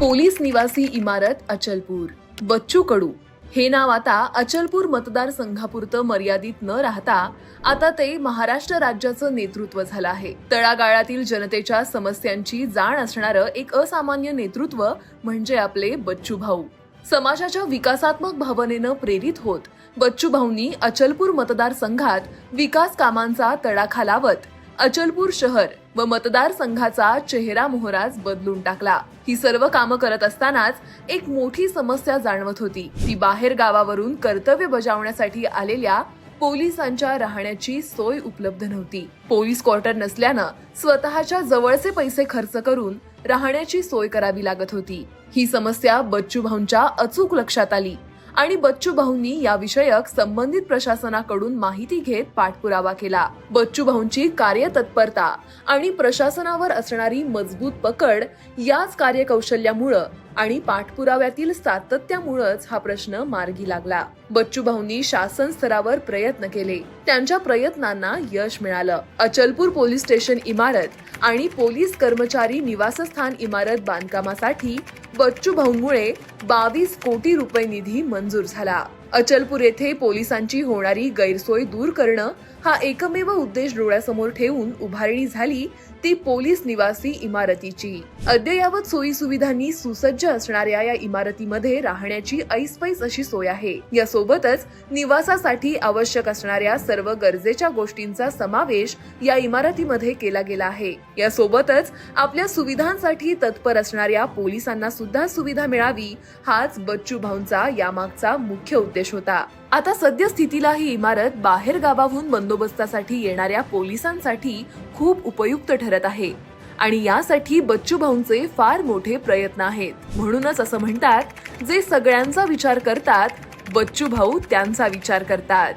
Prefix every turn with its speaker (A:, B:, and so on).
A: Police निवासी इमारत अचलपूर. बच्चू कडू. हे नाव आता अचलपूर मतदारसंघापुरतं मर्यादित न राहता आता ते महाराष्ट्र राज्याचं नेतृत्व झालं आहे. तळागाळातील जनतेच्या समस्यांची जाण असणारं एक असामान्य नेतृत्व म्हणजे आपले बच्चू भाऊ. समाजाच्या विकासात्मक भावनेनं प्रेरित होत बच्चू भाऊंनी अचलपूर मतदारसंघात विकास कामांचा तडाखा लावत अचलपूर शहर व मतदारसंघाचा चेहरा मोहराज बदलून टाकला. ही सर्व कामं करत असतानाच एक मोठी समस्या जाणवत होती. ती बाहेर गावावरून कर्तव्य बजावण्यासाठी आलेल्या पोलिसांच्या राहण्याची सोय उपलब्ध नव्हती. पोलीस क्वार्टर नसल्यानं स्वतःच्या जवळचे पैसे खर्च करून राहण्याची सोय करावी लागत होती. ही समस्या बच्चू भाऊंच्या अचूक लक्षात आली. आणि बच्चू भाऊंनी याविषयक संबंधित प्रशासनाकडून माहिती घेत पाठपुरावा केला. बच्चू भाऊंची कार्यतत्परता आणि प्रशासनावर असणारी मजबूत पकड याच कार्यकौशल्यामुळं आणि पाठपुराव्यातील सातत्यामुळंच हा प्रश्न मार्गी लागला. बच्चू भाऊंनी शासन स्तरावर प्रयत्न केले. त्यांच्या प्रयत्नांना यश मिळालं. अचलपूर पोलीस स्टेशन इमारत आणि पोलीस कर्मचारी निवासस्थान इमारत बांधकामासाठी बच्चू भाऊंमुळे बावीस कोटी रुपये निधी मंजूर झाला. अचलपूर येथे पोलिसांची होणारी गैरसोय दूर करणं हा एकमेव उद्देश डोळ्यासमोर ठेवून उभारणी झाली ती पोलीस निवासी इमारतीची. अद्ययावत सोयी सुविधांनी सुसज्ज असणाऱ्या या इमारतीमध्ये राहण्याची ऐसपैस अशी सोय आहे. यासोबतच निवासासाठी आवश्यक असणाऱ्या सर्व गरजेच्या गोष्टींचा समावेश या इमारतीमध्ये केला गेला आहे. यासोबतच आपल्या सुविधांसाठी तत्पर असणाऱ्या पोलिसांना सुद्धा सुविधा मिळावी हाच बच्चू भाऊंचा यामागचा मुख्य उद्देश होता. आता सद्यस्थितीला ही इमारत बाहेर गावाहून बंदोबस्तासाठी येणाऱ्या पोलिसांसाठी खूप उपयुक्त ठरत आहे. आणि यासाठी बच्चू भाऊंचे फार मोठे प्रयत्न आहेत. म्हणूनच असं म्हणतात जे सगळ्यांचा विचार करतात बच्चू भाऊ त्यांचा विचार करतात.